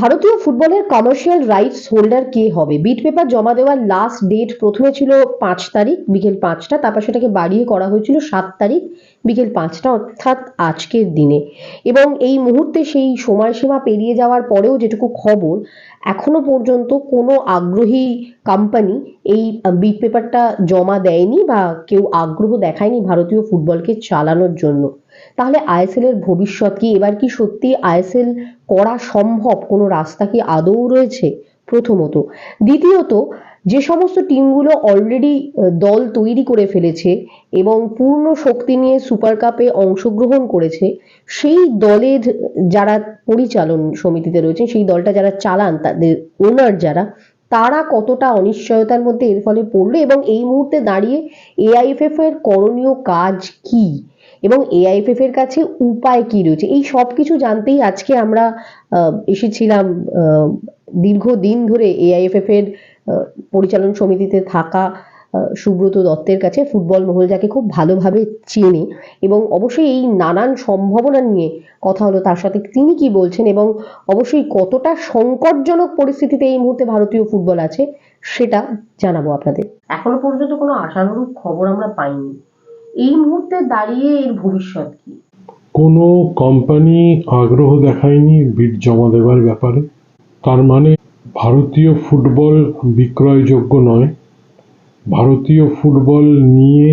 ভারতীয় ফুটবলের commercial rights holder কে হবে? বিট পেপার জমা দেওয়ার লাস্ট ডেট প্রথমে ছিল পাঁচ তারিখ, বিকেল পাঁচটা, তারপর সেটাকে বাড়িয়ে করা হয়েছিল সাত তারিখ, বিকেল পাঁচটা, অর্থাৎ আজকের দিনে। এবং এই মুহূর্তে সেই সময়সীমা পেরিয়ে যাওয়ার পরেও যেটুকু খবর, এখনও পর্যন্ত কোনো আগ্রহী কোম্পানি এই বিট পেপারটা জমা দেয়নি বা কেউ আগ্রহ দেখায়নি ভারতীয় ফুটবলকে চালানোর জন্য। তাহলে আইএসএল এর ভবিষ্যৎ কি? এবার কি সত্যি আইএসএল করা সম্ভব? কোনো রাস্তা কি আদৌ রয়েছে? প্রথমত। দ্বিতীয়ত, যে সমস্ত টিমগুলো অলরেডি দল তৈরি করে ফেলেছে এবং পূর্ণ শক্তি নিয়ে সুপার কাপে অংশগ্রহণ করেছে, সেই দলের যারা পরিচালন সমিতিতে রয়েছে সেই দলটা যারা চালান, তাদের ওনার যারা, তারা কতটা অনিশ্চয়তার মধ্যে এর ফলে পড়ল এবং এই মুহূর্তে দাঁড়িয়ে এআইএফএফ এর করণীয় কাজ কি? এবং এআইএফএফ এর কাছে উপায় কি রয়েছে? এই সব কিছু জানতেই আজকে আমরা এসেছিলাম দীর্ঘদিন ধরে এআইএফএফ এর পরিচালন সমিতিতে থাকা সুব্রত দত্তের কাছে ফুটবল মহল যাকে খুব ভালোভাবে চেনে এবং অবশ্যই এই নানান সম্ভাবনা নিয়ে কথা হলো তার সাথে তিনি কি বলছেন এবং অবশ্যই কতটা সংকটজনক পরিস্থিতিতে এই মুহূর্তে ভারতীয় ফুটবল আছে সেটা জানাব আপনাদের। এখনও পর্যন্ত কোনো আশানুরূপ খবর আমরা পাইনি। এই মুহূর্তে দাঁড়িয়ে এর ভবিষ্যৎ কি? কোনো কোম্পানি আগ্রহ দেখায়নি বিড জমা দেওয়ার ব্যাপারে। তার মানে ভারতীয় ফুটবল বিক্রয়যোগ্য নয়। ভারতীয় ফুটবল নিয়ে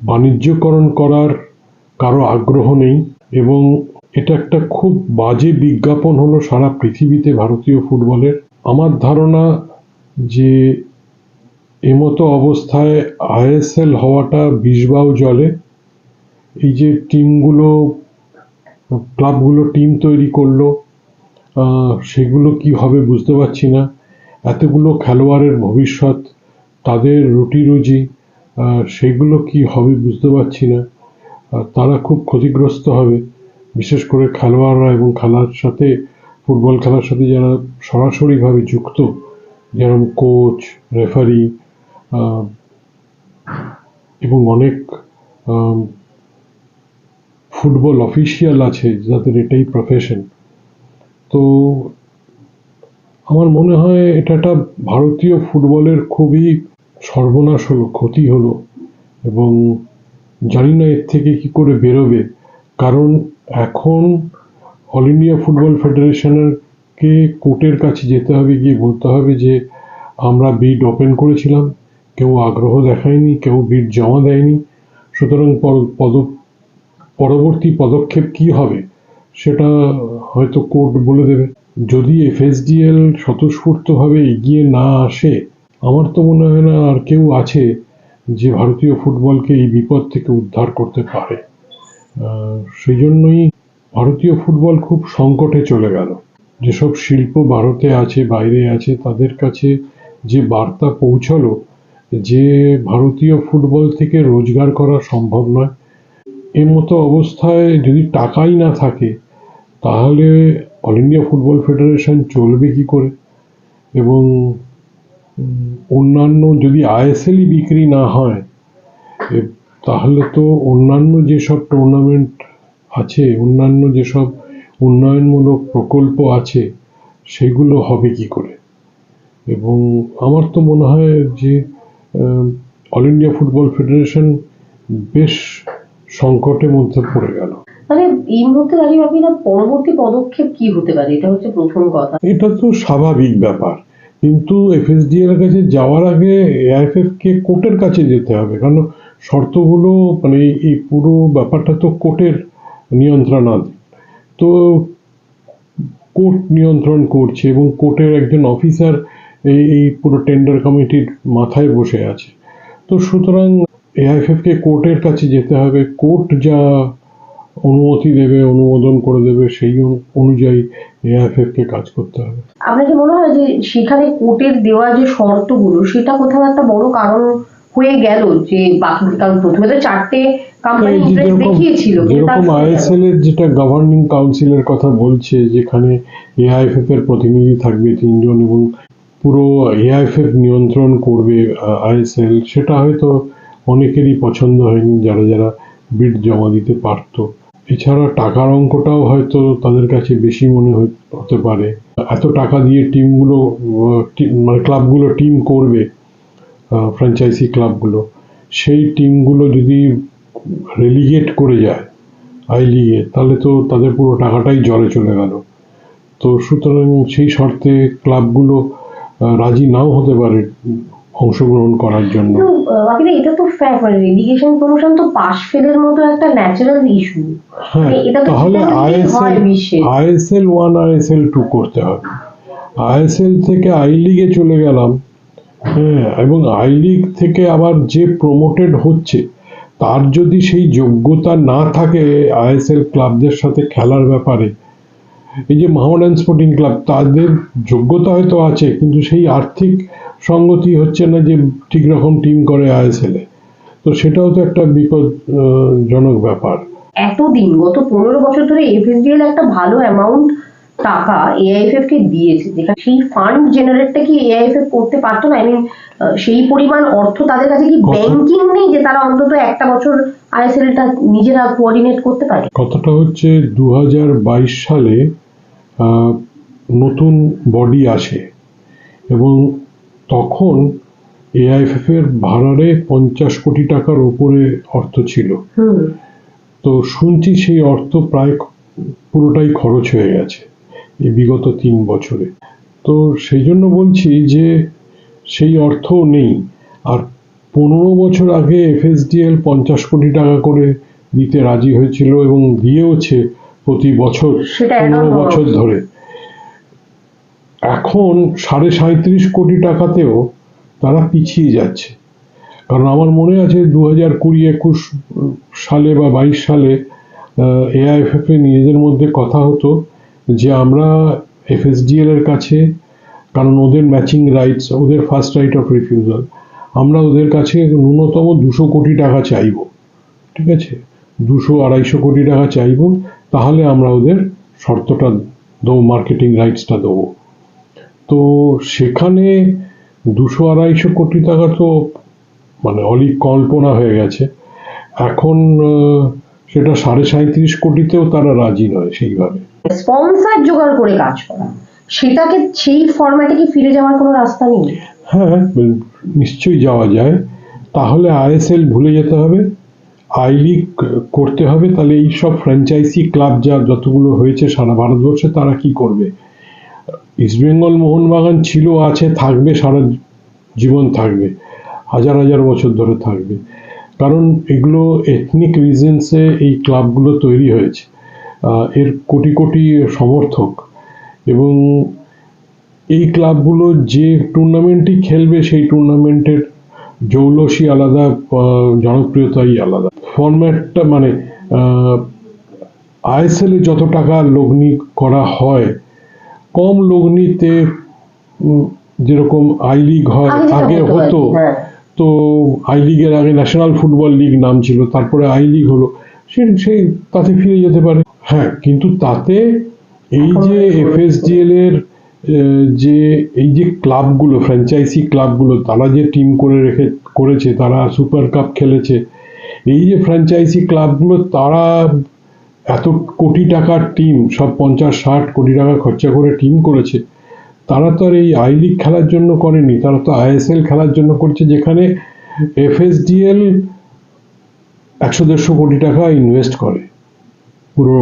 বাণিজ্যকরণ করার কারও আগ্রহ নেই এবং এটা একটা খুব বাজে বিজ্ঞাপন হলো সারা পৃথিবীতে ভারতীয় ফুটবলের। আমার ধারণা যে এমতো অবস্থায় আইএসএল হওয়াটা বিষবাও জলে। এই যে টিমগুলো, ক্লাবগুলো টিম তৈরি করল সেগুলো কি হবে বুঝতে পারছি না। এতগুলো খেলোয়াড়ের ভবিষ্যৎ, তাদের রুটি রুজি সেগুলো কি হবে বুঝতে পারছি না। তারা খুব ক্ষতিগ্রস্ত হবে। বিশেষ করে খেলোয়াড়রা এবং খেলার সাথে, ফুটবল খেলার সাথে যারা সরাসরিভাবে যুক্ত, যেরকম কোচ রেফারি এবং অনেক ফুটবল অফিসিয়াল আছে যাদের এটাই প্রফেশন তো আমার মনে হয় এটা একটা ভারতীয় ফুটবলের খুবই সর্বনাশ হলো ক্ষতি হলো এবং জানি না এর থেকে কি করে বেরোবে। কারণ এখন অল ইন্ডিয়া ফুটবল ফেডারেশনের কে কোর্টের কাছে যেতে হবে, গিয়ে বলতে হবে যে আমরা বিড ওপেন করেছিলাম। কেউ আগ্রহ দেখায়নি, কেউ বিড জমা দেয়নি। সুতরাং পরবর্তী পদক্ষেপ কি হবে, সেটা হয়তো কোর্ট বলে দেবে। যদি এফএসডিএল স্বতঃস্ফূর্তভাবে এগিয়ে না আসে, আমার তো মনে হয় না আর কেউ আছে যে ভারতীয় ফুটবলকে এই বিপদ থেকে উদ্ধার করতে পারে। সেই জন্যই ভারতীয় ফুটবল খুব সংকটে চলে গেল। যেসব শিল্প ভারতে আছে, বাইরে আছে, তাদের কাছে যে বার্তা পৌঁছলো যে ভারতীয় ফুটবল থেকে রোজগার করা সম্ভব নয়। এর মতো অবস্থায় যদি টাকাই না থাকে, তাহলে অল ইন্ডিয়া ফুটবল ফেডারেশন চলবে কি করে? এবং অন্যান্য যদি আইএসএলই বিক্রি না হয় তাহলে তো অন্যান্য যেসব টুর্নামেন্ট আছে, অন্যান্য যেসব উন্নয়নমূলক প্রকল্প আছে, সেগুলো হবে কি করে? এবং আমার তো মনে হয় যে অল ইন্ডিয়া ফুটবল ফেডারেশন বেশ সংকটের মধ্যে পড়ে গেল। মানে এই মুহূর্তে দাঁড়িয়ে ভাবি না পরবর্তী পদক্ষেপ কি হতে পারে? এটা হচ্ছে প্রথম কথা। এটা তো স্বাভাবিক ব্যাপার। কিন্তু এফএসডিএল এর কাছে যাওয়ার আগে এআইএফএফ কে কোর্টের কাছে যেতে হবে। কারণ শর্তগুলো মানে এই পুরো ব্যাপারটা তো কোর্টের নিয়ন্ত্রণাধীন। তো কোর্ট নিয়ন্ত্রণ করছে এবং কোর্টের একজন অফিসার এই এই পুরো টেন্ডার কমিটির মাথায় বসে আছে। তো সুতরাং এআইএফএফ কে কোর্টের কাছে যেতে হবে। কোর্ট যা অনুমতি দেবে অনুমোদন করে দেবে সেই অনুযায়ী এআইএফএফ কে কাজ করতে হবে। আপনার কি মনে হয় যে সেখানে কোর্টের দেওয়া যে শর্তগুলো সেটা কোথাও একটা বড় কারণ হয়ে গেল যে বাকি কারণ প্রথমে তো চারটে কোম্পানি ইন্টারেস্ট দেখিয়েছিল যেরকম আইএসএল এর যেটা গভর্নিং কাউন্সিলের কথা বলছে যেখানে এআইএফএফ এর প্রতিনিধি থাকবে তিনজন এবং পুরো এআইএফএফ নিয়ন্ত্রণ করবে আইএসএল সেটা হয়তো অনেকেরই পছন্দ হয়নি, যারা যারা বিড জমা দিতে পারতো। এছাড়া টাকার অঙ্কটাও হয়তো তাদের কাছে বেশি মনে হতে পারে। এত টাকা দিয়ে টিমগুলো মানে ক্লাবগুলো টিম করবে ফ্র্যাঞ্চাইজি ক্লাবগুলো, সেই টিমগুলো যদি রেলিগেট করে যায় আই লিগে তাহলে তো তাদের পুরো টাকাটাই জলে চলে গেল। তো সুতরাং সেই শর্তে ক্লাবগুলো রাজি নাও হতে পারে অংশগ্রহণ করার জন্য। এটা তো মানে রেলিগেশন প্রমোশন তো পাশ ফেলের মতো একটা ন্যাচারাল ইস্যু হ্যাঁ এটা তো তাহলে ISL ISL one ISL two করতে হবে। আইএসএল থেকে আই লিগে চলে গেলাম হ্যাঁ এবং আই লিগ থেকে আবার যে প্রমোটেড হচ্ছে তার যদি সেই যোগ্যতা না থাকে আইএসএল ক্লাবদের সাথে খেলার ব্যাপারে এই যে মোহামেডান স্পোর্টিং ক্লাব তাদের যোগ্যতা হয়তো আছে কিন্তু সেই আর্থিক সঙ্গতি হচ্ছে না যে ঠিক রকম টিম করে আইএসএল তো সেটাও তো একটা বিপদজনক ব্যাপার। এতদিন গত পনেরো বছর ধরে এফএসডিএল একটা ভালো অ্যামাউন্ট টাকা এআইএফএফ কে দিয়েছে যেখানে সেই ফান্ড জেনারেটটা কি এআইএফএফ করতে পারতো না? আই মিন সেই পরিমাণ অর্থ তাদের কাছে কি ব্যাংকিং নেই যে তারা অন্তত একটা বছর আইএসএলটা নিজেরা কোঅর্ডিনেট করতে পারে? কথাটা হচ্ছে দু হাজার বাইশ সালে নতুন বডি আসে। এবং তখন এআইএফএফ এর ভাড়ারে পঞ্চাশ কোটি টাকার ওপরে অর্থ ছিল। হুম। তো শুনছি সেই অর্থ প্রায় পুরোটাই খরচ হয়ে গেছে এই বিগত তিন বছরে। তো সেই জন্য বলছি যে সেই অর্থও নেই। আর পনেরো বছর আগে এফএসডিএল পঞ্চাশ কোটি টাকা করে দিতে রাজি হয়েছিল এবং দিয়েওছে প্রতি বছর পনেরো বছর ধরে। এখন সাড়ে সাঁত্রিশ কোটি টাকাতেও তারা পিছিয়ে যাচ্ছে। কারণ আমার মনে আছে দু হাজার কুড়ি একুশ সালে বা বাইশ সালে এআইএফএফ এ নিজেদের মধ্যে কথা হতো যে আমরা এফএসডিএল এর কাছে কারণ ওদের ম্যাচিং রাইটস ওদের ফার্স্ট রাইট অফ রিফিউজাল আমরা ওদের কাছে ন্যূনতম দুশো কোটি টাকা চাইব। ঠিক আছে? দুশো আড়াইশো কোটি টাকা চাইব। তাহলে আমরা ওদের শর্তটা দেবো মার্কেটিং রাইটসটা দেবো। তো সেখানে দুশো আড়াইশো কোটি টাকা তো মানে অলিক কল্পনা হয়ে গেছে। এখন সেটা সাড়ে সাঁত্রিশ কোটিতেও তারা রাজি নয় সেইভাবে। স্পন্সর জোগাড় করে কাজ করা সেটাকে সেই ফরম্যাটে কি ফিরে যাওয়ার কোনো রাস্তা নেই? হ্যাঁ নিশ্চয়ই যাওয়া যায়। তাহলে আইএসএল ভুলে যেতে হবে। আই লিগ করতে হবে, তাহলে এই সব ফ্র্যাঞ্চাইজি ক্লাব যা যতগুলো হয়েছে সারা ভারতবর্ষে, তারা কি করবে? ইস্টবেঙ্গল মোহনবাগান ছিল, আছে, থাকবে, সারা জীবন থাকবে, হাজার হাজার বছর ধরে থাকবে। কারণ এগুলো এথনিক রিজেন্সে এই ক্লাবগুলো তৈরি হয়েছে। এর কোটি কোটি সমর্থক এবং এই ক্লাবগুলো যে টুর্নামেন্টই খেলবে, সেই টুর্নামেন্টের জৌলসী আলাদা জনপ্রিয়তাই আলাদা। ফরম্যাটটা মানে আইএসএল যত টাকা লগ্নি করা হয় কম লগ্নিতে যেরকম আই লিগ হয় আগে হতো হ্যাঁ। তো আই লিগের আগে ন্যাশনাল ফুটবল লিগ নাম ছিল তারপরে আই লিগ হলো সে সেই তাতে ফিরে যেতে পারে হ্যাঁ কিন্তু তাতে এই যে এফএসডিএল এর যে এই যে ক্লাবগুলো ফ্র্যাঞ্চাইজি ক্লাবগুলো তারা যে টিম করে রেখে করেছে তারা সুপার কাপ খেলেছে এই যে ফ্র্যাঞ্চাইজি ক্লাবগুলো তারা এত কোটি টাকার টিম সব পঞ্চাশ ষাট কোটি টাকা খরচা করে টিম করেছে। তারা তো আর এই আই লিগ খেলার জন্য করেনি তারা তো আইএসএল খেলার জন্য করছে যেখানে এফএসডিএল একশো দেড়শো কোটি টাকা ইনভেস্ট করে পুরো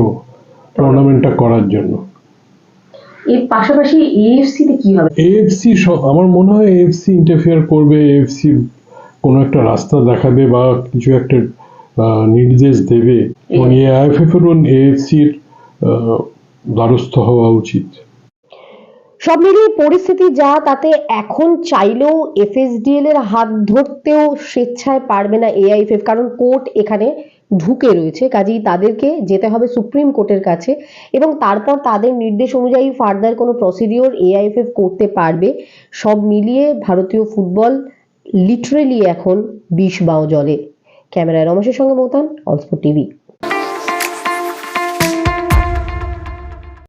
টুর্নামেন্টটা করার জন্য। এর পাশাপাশি এএফসি তে কি হবে? এএফসি আমার মনে হয় এএফসি ইন্টারফেয়ার করবে এএফসি একটা রাস্তা দেখাবে বা কিছু একটা নির্দেশ দেবে এবং এআইএফএফ এর এএফসির দ্বারস্থ হওয়া উচিত। সব মিলিয়ে পরিস্থিতি যা তাতে এখন চাইলেও এফএসডিএল এর হাত ধরতেও স্বেচ্ছায় পারবে না এআইএফএফ কারণ কোর্ট এখানে ঢুকে রয়েছে। কাজেই তাদেরকে যেতে হবে সুপ্রিম কোর্টের কাছে এবং তারপর তাদের নির্দেশ অনুযায়ী ফার্দার কোনো প্রসিডিওর এআইএফএফ করতে পারবে। সব মিলিয়ে ভারতীয় ফুটবল লিটারেলি এখন বিষ বাও জলে। ক্যামেরায় রমেশের সঙ্গে মতান অলস্পোর্ট টিভি।